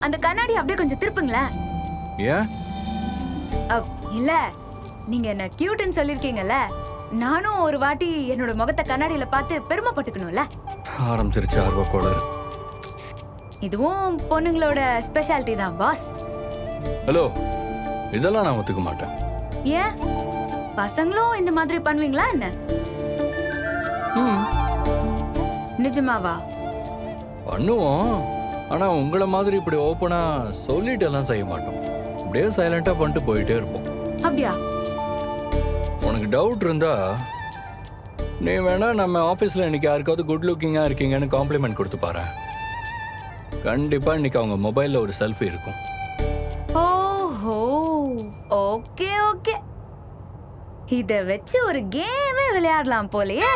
அந்த கண்ணாடி அப்படியே கொஞ்சம் திருப்புங்களேன். ஏன்? இல்ல நீங்க என்ன கியூட்னு சொல்லிருக்கீங்கல்ல நானும் ஒரு வாட்டி என்னோட முகத்தை கண்ணாடியில பார்த்து பெருமைப்பட்டுக்கணும்ல ஆரம்பிச்சிருச்சு ஆர்வ கோளாறு. இதுவும் பொண்ணுங்களோட ஸ்பெஷாலிட்டி தான் பாஸ் ஹலோ இதெல்லாம் நான் ஒத்துக்க மாட்டேன். ஏன்? பசங்களும் இந்த மாதிரி பண்ணுவீங்களா என்ன? நிஜமாவா? பண்ணுவோம். ஆனா உங்களை மாதிரி இப்படி ஓப்பனா சொல்லிட்டு எல்லாம் செய்ய மாட்டோம். அப்படியே சைலண்டா பண்ணிட்டு போயிட்டே இருப்போம். அப்படியா? உனக்கு டவுட் இருந்தா நீ வேணா நம்ம ஆஃபீஸில் இன்னைக்கு யாருக்காவது குட் லுக்கிங்காக இருக்கீங்கன்னு காம்ப்ளிமெண்ட் கொடுத்து பாரு. கண்டிப்பாக இன்னைக்கு அவங்க மொபைலில் ஒரு செல்ஃபி இருக்கும். ஓஹோ ஓகே ஓகே இத வச்சு ஒரு கேமே விளையாடலாம் போலயே.